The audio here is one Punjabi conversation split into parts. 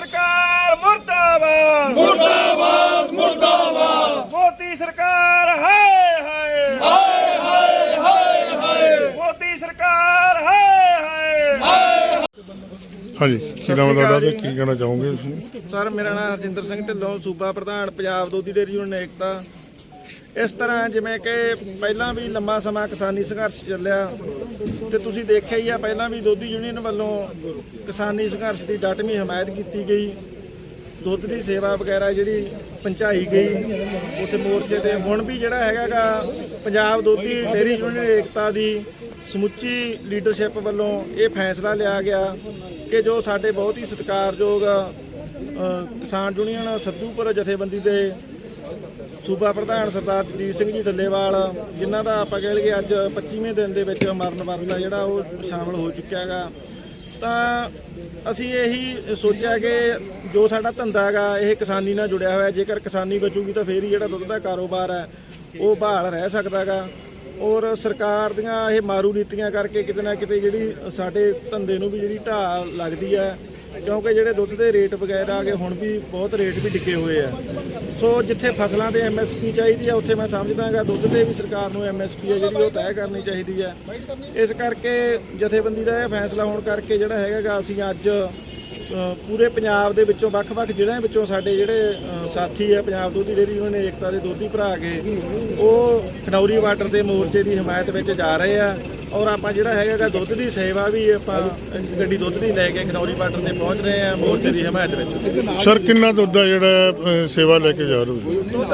ਸਰਕਾਰ ਮੁਰਦਾਬਾਦ। ਮੁਰਦਾਬਾਦ ਮੁਰਦਾਬਾਦ। ਮੋਦੀ ਸਰਕਾਰ ਹਾਏ ਹਾਏ। ਹਾਏ ਹਾਏ ਹਾਏ ਹਾਏ। ਮੋਦੀ ਸਰਕਾਰ ਹਾਏ ਹਾਏ। ਹਾਂਜੀ ਕੀ ਨਾਮ ਤੁਹਾਡਾ ਤੇ ਕੀ ਕਹਿਣਾ ਚਾਹੋਗੇ ਸਰ ਮੇਰਾ ਨਾਮ ਹਰਜਿੰਦਰ ਸਿੰਘ ਢਿੱਲੋਂ ਸੂਬਾ ਪ੍ਰਧਾਨ ਪੰਜਾਬ ਦੋਦੀ ਡੇਰੀ ਯੂਨੀਅਨ ਏਕਤਾ। ਇਸ ਤਰ੍ਹਾਂ ਜਿਵੇਂ ਕਿ ਪਹਿਲਾਂ ਵੀ ਲੰਮਾ ਸਮਾਂ ਕਿਸਾਨੀ ਸੰਘਰਸ਼ ਚੱਲਿਆ ਤੇ ਤੁਸੀਂ ਦੇਖਿਆ ਹੀ ਆ, ਪਹਿਲਾਂ ਵੀ ਦੁੱਧੀ ਯੂਨੀਅਨ ਵੱਲੋਂ ਕਿਸਾਨੀ ਸੰਘਰਸ਼ ਦੀ ਡਟਵੀਂ ਹਮਾਇਤ ਕੀਤੀ ਗਈ। ਦੁੱਧ ਦੀ ਸੇਵਾ ਵਗੈਰਾ ਜਿਹੜੀ ਪਹੁੰਚਾਈ ਗਈ, ਉੱਥੇ ਮੋਰਚੇ ਤੇ ਹੁਣ ਵੀ ਜਿਹੜਾ ਹੈਗਾਗਾ ਪੰਜਾਬ ਦੋਧੀ ਡੇਅਰੀ ਯੂਨੀਅਨ ਏਕਤਾ ਦੀ ਸਮੁੱਚੀ ਲੀਡਰਸ਼ਿਪ ਵੱਲੋਂ ਇਹ ਫੈਸਲਾ ਲਿਆ ਗਿਆ ਕਿ ਜੋ ਸਾਡੇ ਬਹੁਤ ਹੀ ਸਤਿਕਾਰਯੋਗ ਕਿਸਾਨ ਯੂਨੀਅਨ ਸੱਦੂਪੁਰ ਜਥੇਬੰਦੀ ਦੇ ਸੂਬਾ ਪ੍ਰਧਾਨ ਸਰਦਾਰ ਜਗਦੀਪ ਸਿੰਘ ਜੀ ਡੱਲੇਵਾਲ, ਜਿਨ੍ਹਾਂ ਦਾ ਆਪਾਂ ਕਹਿ ਲਈਏ ਅੱਜ 25ਵੇਂ ਦਿਨ ਦੇ ਵਿੱਚ ਮਰਨ ਵਰਤਾ ਜਿਹੜਾ ਉਹ ਸ਼ਾਮਲ ਹੋ ਚੁੱਕਿਆ ਹੈਗਾ। ਤਾਂ ਅਸੀਂ ਇਹੀ ਸੋਚਿਆ ਕਿ ਜੋ ਸਾਡਾ ਧੰਦਾ ਹੈਗਾ, ਇਹ ਕਿਸਾਨੀ ਨਾਲ ਜੁੜਿਆ ਹੋਇਆ। ਜੇਕਰ ਕਿਸਾਨੀ ਬਚੂਗੀ ਤਾਂ ਫੇਰ ਹੀ ਜਿਹੜਾ ਦੁੱਧ ਦਾ ਕਾਰੋਬਾਰ ਹੈ, ਉਹ ਬਹਾਲ ਰਹਿ ਸਕਦਾ ਹੈਗਾ। ਔਰ ਸਰਕਾਰ ਦੀਆਂ ਇਹ ਮਾਰੂ ਨੀਤੀਆਂ ਕਰਕੇ ਕਿਤੇ ਨਾ ਕਿਤੇ ਜਿਹੜੀ ਸਾਡੇ ਧੰਦੇ ਨੂੰ ਵੀ ਜਿਹੜੀ ਢਾਹ ਲੱਗਦੀ ਹੈ ਕਿਉਂਕਿ ਜਿਹੜੇ ਦੁੱਧ ਦੇ ਰੇਟ ਵਗੈਰਾ ਆਗੇ ਹੁਣ ਵੀ ਬਹੁਤ ਰੇਟ ਵੀ ਡਿੱਗੇ ਹੋਏ ਆ। ਸੋ ਜਿੱਥੇ ਫਸਲਾਂ ਤੇ ਐਮਐਸਪੀ ਚਾਹੀਦੀ ਆ, ਉੱਥੇ ਮੈਂ ਸਮਝਦਾ ਹਾਂ ਦੁੱਧ ਤੇ ਵੀ ਸਰਕਾਰ ਨੂੰ ਐਮਐਸਪੀ ਹੈ ਜਿਹੜੀ, ਉਹ ਤੈਅ ਕਰਨੀ ਚਾਹੀਦੀ ਹੈ ਇਸ ਕਰਕੇ ਜਥੇਬੰਦੀ ਦਾ ਇਹ ਫੈਸਲਾ ਹੋਣ ਕਰਕੇ ਜਿਹੜਾ ਹੈਗਾ ਅਸੀਂ ਅੱਜ ਪੂਰੇ ਪੰਜਾਬ ਦੇ ਵਿੱਚੋਂ, ਵੱਖ-ਵੱਖ ਜ਼ਿਲ੍ਹਿਆਂ ਵਿੱਚੋਂ ਸਾਡੇ ਜਿਹੜੇ ਸਾਥੀ ਆ, ਪੰਜਾਬ ਦੁੱਧੀ ਡੇਅਰੀ ਉਹਨਾਂ ਨੇ ਏਕਤਾ ਦੇ ਦੋਧੀ ਭਰਾ ਕੇ, ਉਹ ਖਨੌਰੀ ਵਾਟਰ ਦੇ ਮੋਰਚੇ ਦੀ ਹਮਾਇਤ ਵਿੱਚ ਜਾ ਰਹੇ ਆ। ਔਰ ਆਪਾਂ ਜਿਹੜਾ ਹੈਗਾ ਦੁੱਧ ਦੀ ਸੇਵਾ ਵੀ ਆਪਾਂ ਗੱਡੀ ਦੁੱਧ ਦੀ ਲੈ ਕੇ ਖਨੌਰੀ ਵਾਟਰ ਤੇ ਪਹੁੰਚ ਰਹੇ ਆ ਮੋਰਚੇ ਦੀ ਹਮਾਇਤ ਵਿੱਚ। ਸਰ ਕਿੰਨਾ ਦੁੱਧ ਆ ਜਿਹੜਾ ਅਹ, ਸੇਵਾ ਲੈ ਕੇ ਜਾ ਰਹੇ ਹੋ? ਦੁੱਧ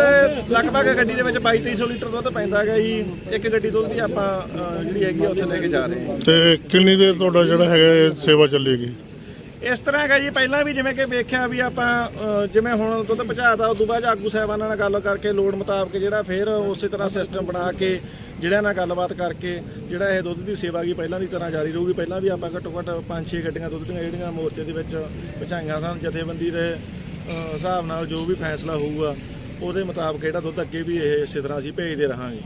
ਲਗਭਗ ਗੱਡੀ ਦੇ ਵਿੱਚ 2200 ਲੀਟਰ ਦੁੱਧ ਪੈਂਦਾ ਹੈਗਾ ਜੀ। ਇੱਕ ਗੱਡੀ ਦੁੱਧ ਦੀ ਆਪਾਂ ਜਿਹੜੀ ਹੈਗੀ ਆ ਉੱਥੇ ਲੈ ਕੇ ਜਾ ਰਹੇ ਹਾਂ। ਤੇ ਕਿੰਨੀ ਦੇਰ ਤੁਹਾਡਾ ਜਿਹੜਾ ਹੈਗਾ ਇਹ ਸੇਵਾ ਚੱਲੇਗੀ? ਇਸ ਤਰ੍ਹਾਂ ਹੈਗਾ ਜੀ ਪਹਿਲਾਂ ਵੀ ਜਿਵੇਂ ਕਿ ਵੇਖਿਆ ਵੀ ਆਪਾਂ ਜਿਵੇਂ ਹੁਣ ਦੁੱਧ ਪਹੁੰਚਾਤਾ ਉਦੋਂ ਬਾਅਦ 'ਚ ਆਗੂ ਸਾਹਿਬਾਨਾਂ ਨਾਲ ਗੱਲ ਕਰਕੇ ਲੋੜ ਮੁਤਾਬਕ ਜਿਹੜਾ ਫਿਰ ਉਸੇ ਤਰ੍ਹਾਂ ਸਿਸਟਮ ਬਣਾ ਕੇ ਜਿਹੜਿਆਂ ਨਾਲ ਗੱਲਬਾਤ ਕਰਕੇ ਜਿਹੜਾ ਇਹ ਦੁੱਧ ਦੀ ਸੇਵਾ ਕੀ ਪਹਿਲਾਂ ਦੀ ਤਰ੍ਹਾਂ ਜਾਰੀ ਰਹੂਗੀ ਪਹਿਲਾਂ ਵੀ ਆਪਾਂ ਘੱਟੋ ਘੱਟ 5-6 ਗੱਡੀਆਂ ਦੁੱਧ ਦੀਆਂ ਜਿਹੜੀਆਂ ਮੋਰਚੇ ਦੇ ਵਿੱਚ ਪਹੁੰਚਾਈਆਂ ਸਨ ਜਥੇਬੰਦੀ ਦੇ ਹਿਸਾਬ ਨਾਲ ਜੋ ਵੀ ਫੈਸਲਾ ਹੋਊਗਾ ਉਹਦੇ ਮੁਤਾਬਕ ਜਿਹੜਾ ਦੁੱਧ ਅੱਗੇ ਵੀ ਇਹ ਇਸੇ ਤਰ੍ਹਾਂ ਅਸੀਂ ਭੇਜਦੇ ਰਹਾਂਗੇ।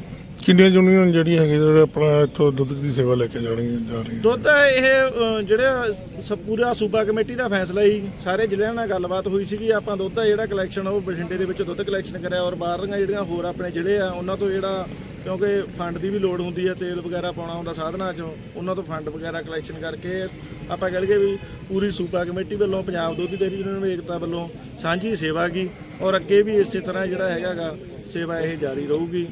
ਕਿੰਨੀਆਂ ਯੂਨੀਅਨ ਜਿਹੜੀਆਂ ਹੈਗੀਆਂ ਜਿਹੜੇ ਆਪਣਾ ਇੱਥੋਂ ਦੁੱਧ ਦੀ ਸੇਵਾ ਲੈ ਕੇ ਜਾਣਗੀਆਂ ਜਾ ਰਹੀਆਂ ਦੁੱਧ ਇਹ ਜਿਹੜੇ ਪੂਰਾ ਸੂਬਾ ਕਮੇਟੀ ਦਾ ਫੈਸਲਾ ਹੀ ਸਾਰੇ ਜ਼ਿਲ੍ਹਿਆਂ ਨਾਲ ਗੱਲਬਾਤ ਹੋਈ ਸੀਗੀ ਆਪਾਂ ਦੁੱਧ ਦਾ ਜਿਹੜਾ ਕਲੈਕਸ਼ਨ ਉਹ ਬਠਿੰਡੇ ਦੇ ਵਿੱਚ ਦੁੱਧ ਕਲੈਕਸ਼ਨ ਕਰਿਆ ਔਰ ਬਾਹਰਲੀਆਂ ਜਿਹੜੀਆਂ ਹੋਰ ਆਪਣੇ ਜ਼ਿਲ੍ਹੇ ਆ ਉਹਨਾਂ ਤੋਂ ਜਿਹੜਾ ਕਿਉਂਕਿ ਫੰਡ ਦੀ ਵੀ ਲੋੜ ਹੁੰਦੀ ਹੈ ਤੇਲ ਵਗੈਰਾ ਪਾਉਣਾ ਹੁੰਦਾ ਸਾਧਨਾਂ 'ਚੋਂ ਉਹਨਾਂ ਤੋਂ ਫੰਡ ਵਗੈਰਾ ਕਲੈਕਸ਼ਨ ਕਰਕੇ ਆਪਾਂ ਕਹਿ ਲਈਏ ਵੀ ਪੂਰੀ ਸੂਬਾ ਕਮੇਟੀ ਵੱਲੋਂ ਪੰਜਾਬ ਦੁੱਧ ਡੇਅਰੀ ਯੂਨੀਅਨ ਏਕਤਾ ਵੱਲੋਂ ਸਾਂਝੀ ਸੇਵਾ ਕੀ ਔਰ ਅੱਗੇ ਵੀ ਇਸੇ ਤਰ੍ਹਾਂ ਜਿਹੜਾ ਹੈਗਾਗਾ ਸੇਵਾ ਇਹ ਜਾਰੀ ਰਹੂਗੀ।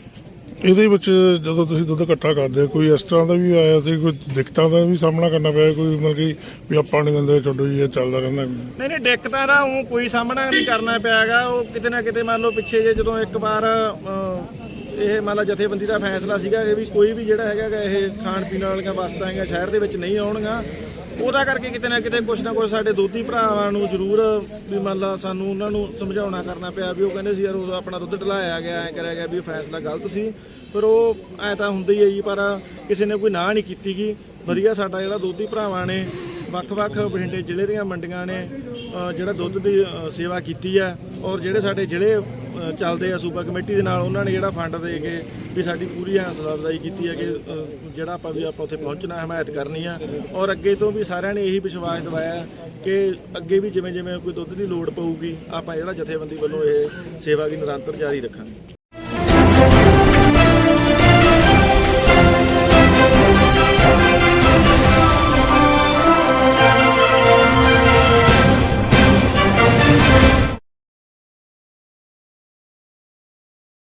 ਇਹਦੇ ਵਿੱਚ ਜਦੋਂ ਤੁਸੀਂ ਦੁੱਧ ਇਕੱਠਾ ਕਰਦੇ ਕੋਈ ਇਸ ਤਰ੍ਹਾਂ ਦਾ ਵੀ ਆਇਆ ਸੀ ਕੋਈ ਦਿੱਕਤਾਂ ਦਾ ਵੀ ਸਾਹਮਣਾ ਕਰਨਾ ਪਿਆ ਕੋਈ ਮਤਲਬ ਕਿ ਵੀ ਆਪਾਂ ਨਹੀਂ ਦਿੰਦੇ ਛੱਡੋ ਜੀ ਇਹ ਚੱਲਦਾ ਰਹਿੰਦਾ ਨਹੀਂ ਨਹੀਂ ਦਿੱਕਤਾਂ ਦਾ ਉਹ ਕੋਈ ਸਾਹਮਣਾ ਨਹੀਂ ਕਰਨਾ ਪਿਆਗਾ ਉਹ ਕਿਤੇ ਨਾ ਕਿਤੇ ਮੰਨ ਲਓ ਪਿੱਛੇ ਜੇ ਜਦੋਂ ਇੱਕ ਵਾਰ ਇਹ ਮੰਨ ਲਾ ਜਥੇਬੰਦੀ ਦਾ ਫੈਸਲਾ ਸੀਗਾ ਕਿ ਵੀ ਕੋਈ ਵੀ ਜਿਹੜਾ ਹੈਗਾ ਇਹ ਖਾਣ ਪੀਣ ਵਾਲੀਆਂ ਵਸਤਾਂ ਹੈਗੀਆਂ ਸ਼ਹਿਰ ਦੇ ਵਿੱਚ ਨਹੀਂ ਆਉਣਗੀਆਂ, ਉਹਦਾ ਕਰਕੇ ਕਿਤੇ ਨਾ ਕਿਤੇ ਕੁਛ ਨਾ ਕੁਛ ਸਾਡੇ ਦੋਧੀ ਭਰਾਵਾਂ ਨੂੰ ਜ਼ਰੂਰ ਵੀ ਮੰਨ ਲਾ ਸਾਨੂੰ ਉਹਨਾਂ ਨੂੰ ਸਮਝਾਉਣਾ ਕਰਨਾ ਪਿਆ ਵੀ ਉਹ ਕਹਿੰਦੇ ਸੀ ਯਾਰ ਉਹ ਆਪਣਾ ਦੁੱਧ ਢਲਾਇਆ ਗਿਆ, ਐ ਕਰਿਆ ਗਿਆ ਵੀ ਇਹ ਫੈਸਲਾ ਗਲਤ ਸੀ, ਪਰ ਉਹ ਐ ਤਾਂ ਹੁੰਦਾ ਹੀ ਹੈ ਜੀ, ਪਰ ਕਿਸੇ ਨੇ ਕੋਈ ਨਾ ਨਹੀਂ ਕੀਤੀ ਗੀ। ਵਧੀਆ ਸਾਡਾ ਜਿਹੜਾ ਦੋਧੀ ਭਰਾਵਾਂ ਨੇ ਵੱਖ-ਵੱਖ ਬਠਿੰਡੇ ਜ਼ਿਲ੍ਹੇ ਦੀਆਂ ਮੰਡੀਆਂ ਨੇ ਜਿਹੜਾ ਦੁੱਧ ਦੀ ਸੇਵਾ ਕੀਤੀ ਹੈ ਔਰ ਜਿਹੜੇ ਸਾਡੇ ਜ਼ਿਲ੍ਹੇ ਚੱਲਦੇ ਆ ਸੂਬਾ ਕਮੇਟੀ ਦੇ ਨਾਲ, ਉਹਨਾਂ ਨੇ ਜਿਹੜਾ ਫੰਡ ਦੇ ਕੇ ਵੀ ਸਾਡੀ ਪੂਰੀ ਹੌਸਲਾ ਕੀਤੀ ਹੈ ਕਿ ਜਿਹੜਾ ਆਪਾਂ ਵੀ ਆਪਾਂ ਉੱਥੇ ਪਹੁੰਚਣਾ, ਹਮਾਇਤ ਕਰਨੀ ਆ ਔਰ ਅੱਗੇ ਤੋਂ ਵੀ ਸਾਰਿਆਂ ਨੇ ਇਹੀ ਵਿਸ਼ਵਾਸ ਦਿਵਾਇਆ ਕਿ ਅੱਗੇ ਵੀ ਜਿਵੇਂ ਜਿਵੇਂ ਕੋਈ ਦੁੱਧ ਦੀ ਲੋੜ ਪਊਗੀ, ਆਪਾਂ ਜਿਹੜਾ ਜਥੇਬੰਦੀ ਵੱਲੋਂ ਇਹ ਸੇਵਾ ਦੀ ਨਿਰੰਤਰ ਜਾਰੀ ਰੱਖਾਂਗੇ।